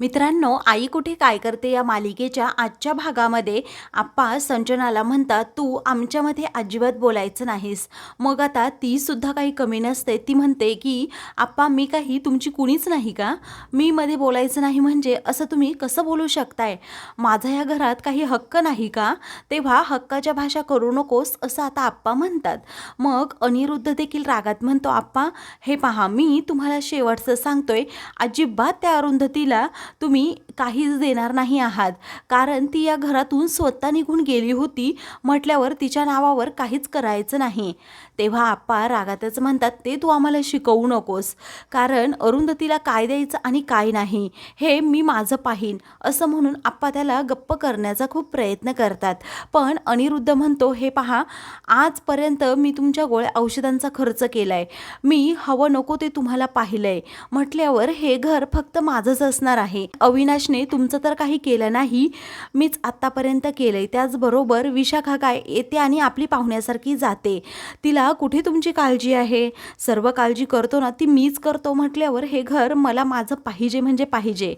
मित्रांनो आई कुठे काय करते या मालिकेच्या आजच्या भागामध्ये? आप्पा संजनाला म्हणतात तू आमच्यामध्ये अजिबात बोलायचं नाहीस. मग आता ती सुद्धा काही कमी नसते. ती म्हणते की आप्पा मी काही तुमची कुणीच नाही का? मी मध्ये बोलायचं नाही म्हणजे असं तुम्ही कसं बोलू शकताय? माझा या घरात काही हक्क नाही का? तेव्हा हक्काच्या भाषा करू नकोस असं आता आप्पा म्हणतात. मग अनिरुद्ध देखील रागात म्हणतो आप्पा हे पहा मी तुम्हाला शेवटचं सांगतोय. अजिबात त्या अरुंधतीला तुम्ही काहीच देणार नाही आहात. कारण ती या घरातून स्वतः निघून गेली होती. म्हटल्यावर तिच्या नावावर काहीच करायचं नाही. तेव्हा आप्पा रागातच म्हणतात ते तू आम्हाला शिकवू नकोस. कारण अरुंधतीला काय द्यायचं आणि काय नाही हे मी माझं पाहीन. असं म्हणून आप्पा त्याला गप्प करण्याचा खूप प्रयत्न करतात. पण अनिरुद्ध म्हणतो हे पहा आजपर्यंत मी तुमच्या गोळ्या औषधांचा खर्च केला आहे मी हवं नको ते तुम्हाला पाहिलं आहे म्हटल्यावर हे घर फक्त माझंच असणार आहे. अविनाशने तुमचं तर काही केलं नाही मीच आत्तापर्यंत केलं आहे त्याचबरोबर विशाखा काय येते आणि आपली पाहुण्यासारखी जाते. तिला कुठे तुमची काळजी आहे? सर्व काळजी करतो ना ती मीच करतो म्हटल्यावर हे घर मला माझं पाहिजे म्हणजे पाहिजे.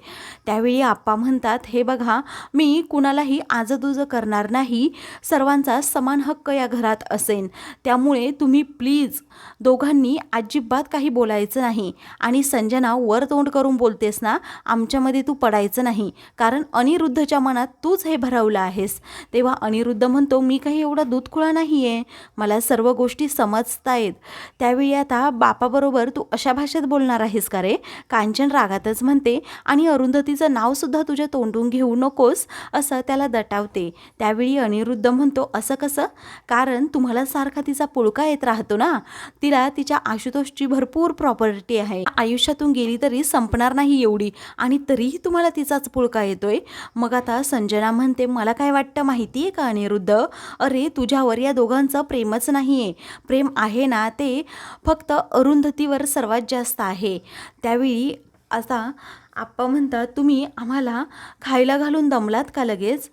त्यावेळी आप्पा म्हणतात हे बघा मी कुणालाही आजदुजं करणार नाही. सर्वांचा समान हक्क या घरात असेन. त्यामुळे तुम्ही प्लीज दोघांनी अजिबात काही बोलायचं नाही. आणि संजना वर तोंड करून बोलतेस ना आमच्यामध्ये तू पडायचं नाही. कारण अनिरुद्धच्या मनात तूच हे भरवलं आहेस. तेव्हा अनिरुद्ध म्हणतो मी काही एवढा दूधखुळा नाही आहे मला सर्व गोष्टी समजतायत. त्यावेळी आता बापाबरोबर तू अशा भाषेत बोलणार आहेस का रे? कांचन रागातच म्हणते. आणि अरुंधतीचं नावसुद्धा तुझ्या तोंडून घेऊ नकोस असं त्याला दटावते. त्यावेळी अनिरुद्ध म्हणतो असं कसं? कारण तुम्हाला सारखा तिचा पुळका येत राहतो ना? तिला तिच्या आशुतोषची भरपूर प्रॉपर्टी आहे. आयुष्यातून गेली तरी संपणार नाही एवढी. आणि तरीही तुम्हाला तिचाच पुळका येतोय. मग आता संजना म्हणते मला काय वाटतं माहिती आहे का अनिरुद्ध? अरे तुझ्यावर या दोघांचं प्रेमच नाही आहे प्रेम आहे ना ते फक्त अरुंधतीवर सर्वात जास्त आहे. त्यावेळी आता आप्पा म्हणतात तुम्ही आम्हाला खायला घालून दमलात का लगेच?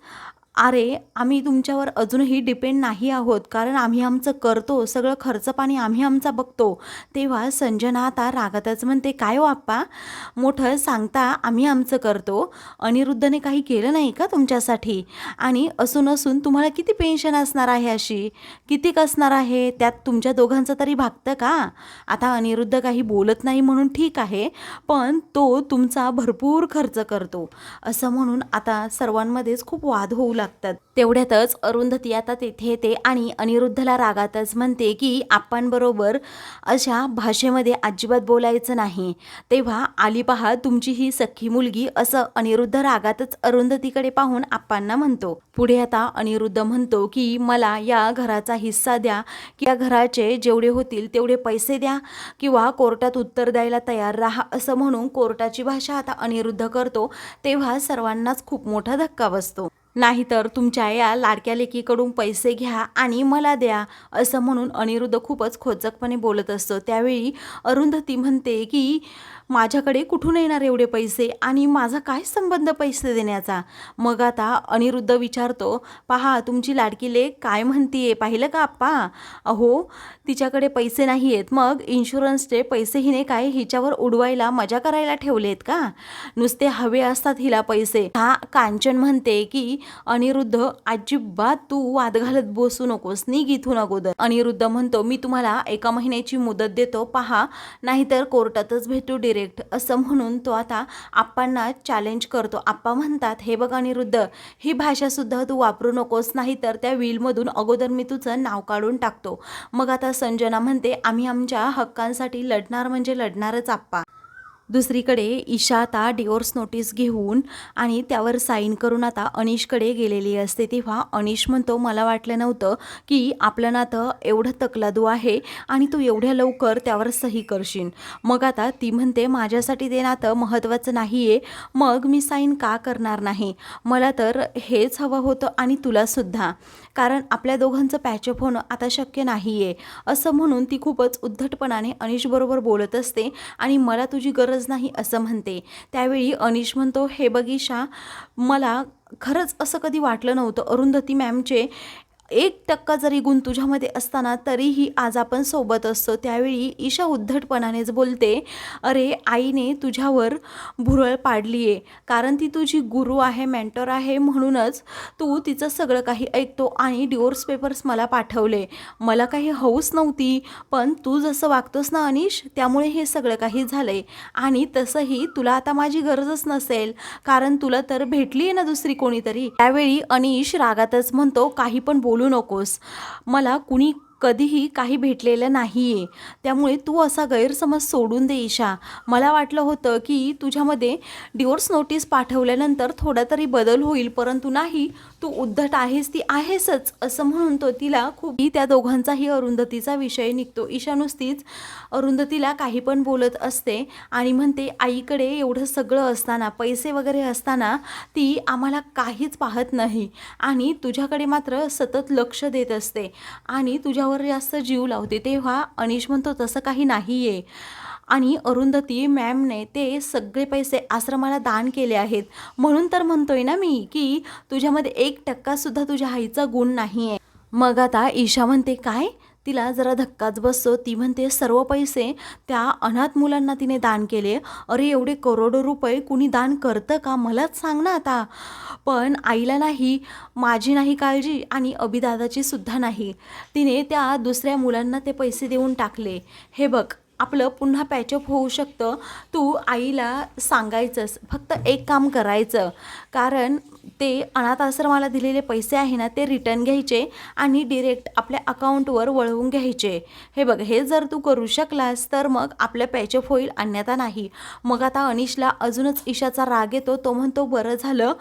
अरे आम्ही तुमच्यावर अजूनही डिपेंड नाही आहोत कारण आम्ही आमचं करतो सगळं खर्च पाणी आम्ही आमचा बघतो. तेव्हा संजना आता रागातच म्हणते काय हो आप्पा? मोठं सांगता आम्ही आमचं करतो. अनिरुद्धने काही केलं नाही का तुमच्यासाठी? आणि असून असून तुम्हाला किती पेन्शन असणार आहे अशी? कितीक असणार आहे? त्यात तुमच्या दोघांचं तरी भागतं का? आता अनिरुद्ध काही बोलत नाही म्हणून ठीक आहे पण तो तुमचा भरपूर खर्च करतो. असं म्हणून आता सर्वांमध्येच खूप वाद होऊ लागतात तेवढ्यातच अरुंधती आता तेथे येते आणि अनिरुद्धला रागातच म्हणते की आपणबरोबर अशा भाषेमध्ये अजिबात बोलायचं नाही. तेव्हा आली पहा तुमची ही सख्खी मुलगी असं अनिरुद्ध रागातच अरुंधतीकडे पाहून आप्पांना म्हणतो. पुढे आता अनिरुद्ध म्हणतो की मला या घराचा हिस्सा द्या की या घराचे जेवढे होतील तेवढे पैसे द्या किंवा कोर्टात उत्तर द्यायला तयार राहा असं म्हणून कोर्टाची भाषा आता अनिरुद्ध करतो. तेव्हा सर्वांनाच खूप मोठा धक्का बसतो. नाहीतर तुमच्या या लाडक्या लेकीकडून पैसे घ्या आणि मला द्या असं म्हणून अनिरुद्ध खूपच खोचकपणे बोलत असतो. त्यावेळी अरुंधती म्हणते की माझ्याकडे कुठून येणार एवढे पैसे? आणि माझा काय संबंध पैसे देण्याचा? मग आता अनिरुद्ध विचारतो पहा तुमची लाडकी लेक काय म्हणतीये? पाहिलं का आप्पा? अहो तिच्याकडे पैसे नाही आहेत मग इन्शुरन्सचे पैसे हिने काय हिच्यावर उडवायला मजा करायला ठेवलेत का? नुसते हवे असतात हिला पैसे. हा कांचन म्हणते की अनिरुद्ध अजिबात तू वाद घालत बसू नकोस. निघ इथून अगोदर. अनिरुद्ध म्हणतो मी तुम्हाला एका महिन्याची मुदत देतो. पहा नाहीतर कोर्टातच भेटू डिरेक्ट असं म्हणून तो आता आप्पांना चॅलेंज करतो. आप्पा म्हणतात हे बघ अनिरुद्ध ही भाषासुद्धा तू वापरू नकोस नाही तर त्या व्हीलमधून अगोदर मी तुझं नाव काढून टाकतो. मग आता संजना म्हणते आम्ही आमच्या हक्कांसाठी लढणार म्हणजे लढणारच आप्पा. दुसरीकडे ईशा आता डिवोर्स नोटीस घेऊन आणि त्यावर साईन करून आता अनिशकडे गेलेली असते. तेव्हा अनिश म्हणतो मला वाटलं नव्हतं की आपलं नातं एवढं तकलादू आहे आणि तू एवढ्या लवकर त्यावर सही करशील. मग आता ती म्हणते माझ्यासाठी ते नातं महत्त्वाचं नाही आहे मग मी साईन का करणार नाही? मला तर हेच हवं होतं आणि तुलासुद्धा कारण आपल्या दोघांचं पॅचअप होणं आता शक्य नाही आहे असं म्हणून ती खूपच उद्धटपणाने अनिशबरोबर बोलत असते आणि मला तुझी गरज नाही असं म्हणते. त्यावेळी अनिश म्हणतो हे बगीशा मला खरंच असं कधी वाटलं नव्हतं. अरुंधती मॅमचे एक टक्का जरी गुण तुझ्यामध्ये असताना तरीही आज आपण सोबत असतो. त्यावेळी ईशा उद्धटपणानेच बोलते अरे आईने तुझ्यावर भुरळ पाडली आहे कारण ती तुझी गुरु आहे मेंटर आहे. म्हणूनच तू तिचं सगळं काही ऐकतो आणि डिवोर्स पेपर्स मला पाठवले. मला काही हौस नव्हती पण तू जसं वागतोस ना अनिश त्यामुळे हे सगळं काही झालं आहे आणि तसंही तुला आता माझी गरजच नसेल कारण तुला तर भेटली आहे ना दुसरी कोणीतरी. त्यावेळी अनिश रागातच म्हणतो काही पण बोल नकोस. मला कुणी कधीही काही भेटलेलं नाही आहे त्यामुळे तू असा गैरसमज सोडून दे ईशा. मला वाटलं होतं की तुझ्यामध्ये डिवोर्स नोटीस पाठवल्यानंतर थोडा तरी बदल होईल परंतु नाही. तू उद्धट आहेस ती आहेसच असं म्हणून तो तिला खूप त्या दोघांचाही अरुंधतीचा विषय निघतो. ईशा नुसतीच अरुंधतीला काही पण बोलत असते आणि म्हणते आईकडे एवढं सगळं असताना पैसे वगैरे असताना ती आम्हाला काहीच पाहत नाही आणि तुझ्याकडे मात्र सतत लक्ष देत असते आणि तुझ्यावर जास्त जीव लावते. तेव्हा अनिश म्हणतो तसं काही नाही आहे आणि अरुंधती मॅमने ते सगळे पैसे आश्रमाला दान केले आहेत. म्हणून तर म्हणतोय ना मी की तुझ्यामध्ये एक टक्कासुद्धा तुझ्या आईचा गुण नाही आहे मग आता ईशा म्हणते काय? तिला जरा धक्काच बसतो. ती म्हणते सर्व पैसे त्या अनाथ मुलांना तिने दान केले. अरे एवढे करोडो रुपये कुणी दान करतं का? मलाच सांग ना आता. पण आईला नाही माझी नाही काळजी आणि अभिदादाची सुद्धा नाही. तिने त्या दुसऱ्या मुलांना ते पैसे देऊन टाकले. हे बघ आपलं पुन्हा पॅचअप होऊ शकतं. तू आईला सांगायचंस फक्त एक काम करायचं. कारण ते अनाथ आश्रमाला दिलेले पैसे आहे ना ते रिटर्न घ्यायचे आणि डिरेक्ट आपल्या अकाउंटवर वळवून घ्यायचे. हे बघ हे जर तू करू शकलास तर मग आपल्या पॅचअप होईल अन्यथा नाही. मग आता अनिशला अजूनच ईशाचा राग येतो तो म्हणतो बरं झालं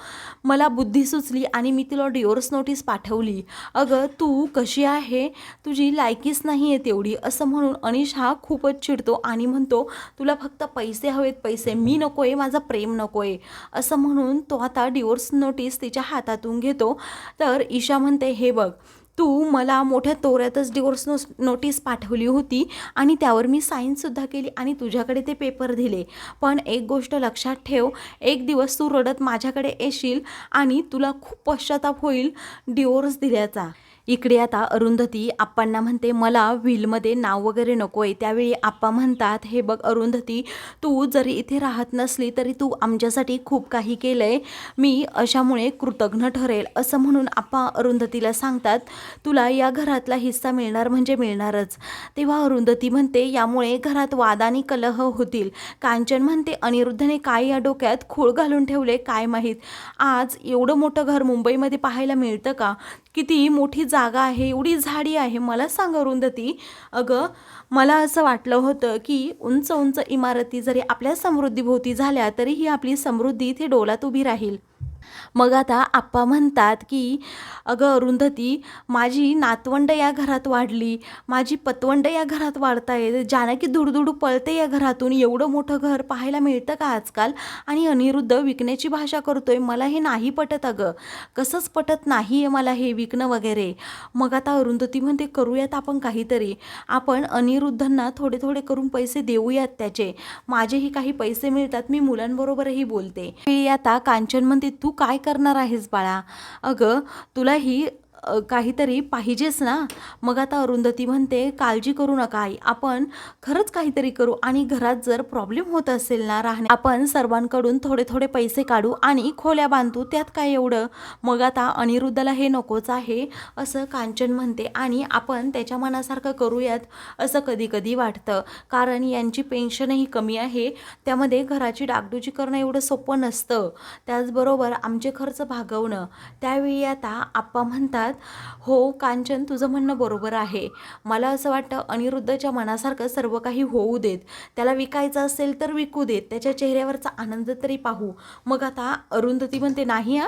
मला बुद्धी सुचली आणि मी तिला डिओर्स नोटीस पाठवली. अगं तू कशी आहे? तुझी लायकीच नाही आहे तेवढी. असं म्हणून अनिश हा खूपच चिडतो आणि म्हणतो तुला फक्त पैसे हवेत पैसे मी नको आहे माझं प्रेम नको आहे असं म्हणून तो आता डिओर्स डिवोर्स नोटीस तिच्या हातातून घेतो. तर ईशा म्हणते हे बघ तू मला मोठ्या तोऱ्यातच डिवोर्स नो नोटीस पाठवली होती आणि त्यावर मी साईनसुद्धा केली आणि तुझ्याकडे ते पेपर दिले. पण एक गोष्ट लक्षात ठेव एक दिवस तू रडत माझ्याकडे येशील आणि तुला खूप पश्चाताप होईल डिवोर्स दिल्याचा. इकडे आता अरुंधती आप्पांना म्हणते मला व्हीलमध्ये नाव वगैरे नको आहे त्यावेळी आप्पा म्हणतात हे बघ अरुंधती तू जरी इथे राहत नसली तरी तू आमच्यासाठी खूप काही केलं आहे मी अशामुळे कृतज्ञ ठरेल. असं म्हणून आप्पा अरुंधतीला सांगतात तुला या घरातला हिस्सा मिळणार म्हणजे मिळणारच. तेव्हा अरुंधती म्हणते यामुळे घरात वाद आणि कलह होतील. कांचन म्हणते अनिरुद्धने काय या डोक्यात खूळ घालून ठेवले? काय माहीत? आज एवढं मोठं घर मुंबईमध्ये पाहायला मिळतं का? किती मोठी जा जागा आहे एवढी झाडी आहे मला सांग अरुंधती. अगं मला असं वाटलं होतं की उंच उंच इमारती जरी आपल्या समृद्धीभोवती झाल्या तरी ही आपली समृद्धी इथे डोलात उभी राहील. मग आता आप्पा म्हणतात की अगं अरुंधती माझी नातवंड या घरात वाढली. माझी पतवंड या घरात वाढताय जानकी धुडधुडू पळते या घरातून. एवढं मोठं घर पाहायला मिळतं का आजकाल? आणि अनिरुद्ध विकण्याची भाषा करतोय. मला हे नाही पटत अगं. कसंच पटत नाही आहे मला हे विकणं वगैरे. मग आता अरुंधती म्हणते करूयात आपण काहीतरी. आपण अनिरुद्धांना थोडे थोडे करून पैसे देऊयात त्याचे. माझेही काही पैसे मिळतात. मी मुलांबरोबरही बोलते. आता कांचन म्हणते तू तू काय करणार आहेस बाळा? अगं तुला ही काहीतरी पाहिजेच ना. मग आता अरुंधती म्हणते काळजी करू नका आई आपण खरंच काहीतरी करू आणि घरात जर प्रॉब्लेम होत असेल ना राहणे आपण सर्वांकडून थोडे थोडे पैसे काढू आणि खोल्या बांधू त्यात काय एवढं? मग आता अनिरुद्धला हे नकोच आहे असं कांचन म्हणते आणि आपण त्याच्या मनासारखं करूयात असं कधी कधी वाटतं. कारण यांची पेन्शनही कमी आहे. त्यामध्ये घराची डागडुजी करणं एवढं सोपं नसतं. त्याचबरोबर आमचे खर्च भागवणं. त्यावेळी आता आप्पा म्हणतात हो कांचन तुझं म्हणणं बरोबर आहे. मला असं वाटतं अनिरुद्धच्या मनासारखं सर्व काही होऊ देत. त्याला विकायचं असेल तर विकू देत. त्याच्या चेहऱ्यावरचा आनंद तरी पाहू. मग आता अरुंधती म्हणते नाही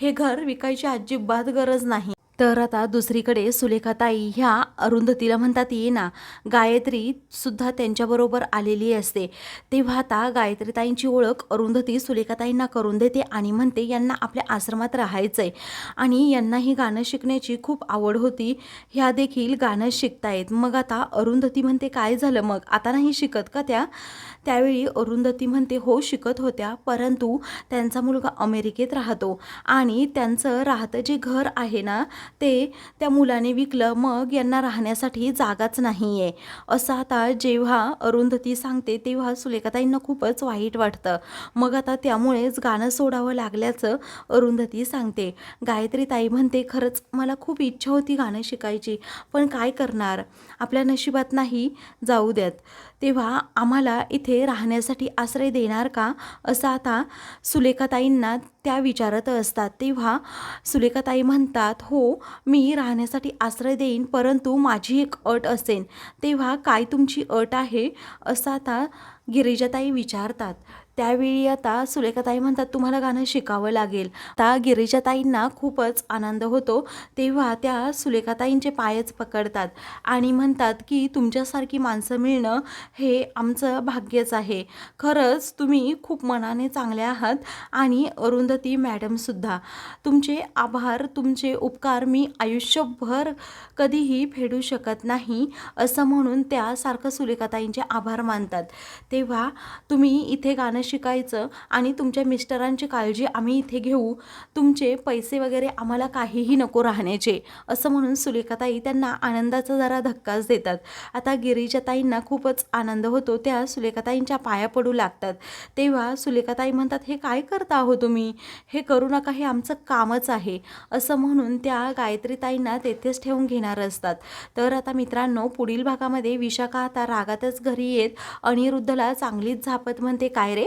हे घर विकायची अजिबात गरज नाही. तर आता दुसरीकडे सुलेखाताई ह्या अरुंधतीला म्हणतात ये ना गायत्री सुद्धा त्यांच्याबरोबर आलेली असते. तेव्हा आता गायत्रीताईंची ओळख अरुंधती सुलेखाताईंना करून देते आणि म्हणते यांना आपल्या आश्रमात राहायचं आहे आणि यांना ही गाणं शिकण्याची खूप आवड होती. ह्या देखील गाणं शिकतायत. मग आता अरुंधती म्हणते काय झालं मग? आता नाही शिकत का त्या? त्यावेळी अरुंधती म्हणते हो शिकत होत्या परंतु त्यांचा मुलगा अमेरिकेत राहतो आणि त्यांचं राहतं जे घर आहे ना ते त्या मुलाने विकलं मग यांना राहण्यासाठी जागाच नाही आहे असं आता जेव्हा अरुंधती सांगते तेव्हा सुलेखाताईंना खूपच वाईट वाटतं. मग आता त्यामुळेच गाणं सोडावं लागल्याचं अरुंधती सांगते. गायत्री ताई म्हणते खरंच मला खूप इच्छा होती गाणं शिकायची पण काय करणार? आपल्या नशिबात नाही जाऊ द्यात तेव्हा आम्हाला इथे राहण्यासाठी आश्रय देणार का? असं आता सुलेखाताईंना त्या विचारत असतात. तेव्हा सुलेखाताई म्हणतात हो मी राहण्यासाठी आश्रय देईन परंतु माझी एक अट असेल तेव्हा काय तुमची अट आहे? असं आता गिरिजाताई विचारतात. त्यावेळी आता सुलेखाताई म्हणतात तुम्हाला गाणं शिकावं लागेल. आता गिरीजाताईंना खूपच आनंद होतो तेव्हा त्या सुलेखाताईंचे पायच पकडतात आणि म्हणतात की तुमच्यासारखी माणसं मिळणं हे आमचं भाग्यच आहे. खरंच तुम्ही खूप मनाने चांगले आहात आणि अरुंधती मॅडमसुद्धा तुमचे आभार तुमचे उपकार मी आयुष्यभर कधीही फेडू शकत नाही असं म्हणून त्यासारखं सुलेखाताईंचे आभार मानतात. तेव्हा तुम्ही इथे गाणं शिकायचं आणि तुमच्या मिस्टरांची काळजी आम्ही इथे घेऊ. तुमचे पैसे वगैरे आम्हाला काहीही नको राहण्याचे. असं म्हणून सुलेखाताई त्यांना आनंदाचा जरा धक्काच देतात. आता गिरीजाताईंना खूपच आनंद होतो. त्या सुलेखाताईंच्या पाया पडू लागतात. तेव्हा सुलेखाताई म्हणतात हे काय करता आहो तुम्ही? हे करू नका हे आमचं कामच आहे. असं म्हणून त्या गायत्रीताईंना तेथेच ठेवून घेणार असतात. तर आता मित्रांनो पुढील भागामध्ये विशाखा आता रागातच घरी येत अनिरुद्धला चांगलीच झापत म्हणते काय रे?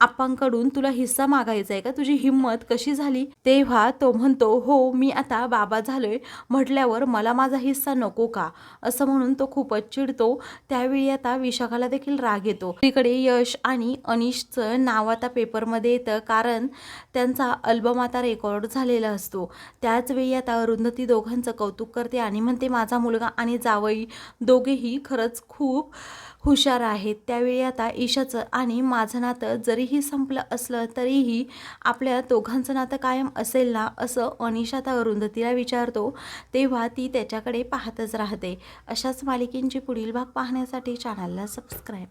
आपांकडून तुला हिस्सा मागायचा आहे का? तुझी हिंमत कशी झाली? तेव्हा तो म्हणतो हो मी आता बाबा झालोय. म्हटल्यावर मला माझा हिस्सा नको का? असं म्हणून तो खूपच चिडतो. त्यावेळी आता विशाखाला देखील राग येतो. तिकडे यश आणि अनिशचं नाव आता पेपरमध्ये येतं कारण त्यांचा अल्बम आता रेकॉर्ड झालेला असतो. त्याचवेळी आता अरुंधती दोघांचं कौतुक करते आणि म्हणते माझा मुलगा आणि जावई दोघेही खरंच खूप हुशार आहेत. त्यावेळी आता ईशाचं आणि माझं नातं जरीही संपलं असलं तरीही आपल्या दोघांचं नातं कायम असेल ना असं अनिशा आता अरुंधतीला विचारतो तेव्हा ती त्याच्याकडे पाहतच राहते. अशाच मालिकेंची पुढील भाग पाहण्यासाठी चॅनलला सबस्क्राईब